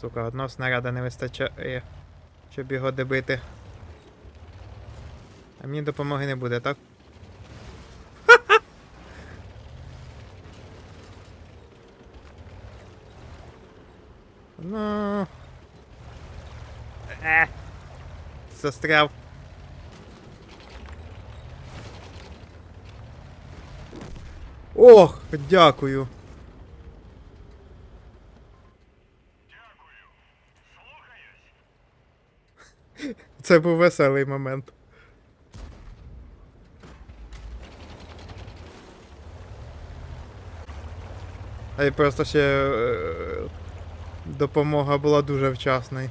Сука, одного снаряда не вистачає, щоб його добити. А мені допомоги не буде, так? Ну. Е. Застряв. Ох, дякую. Це був веселий момент. А й просто ще е, допомога була дуже вчасною.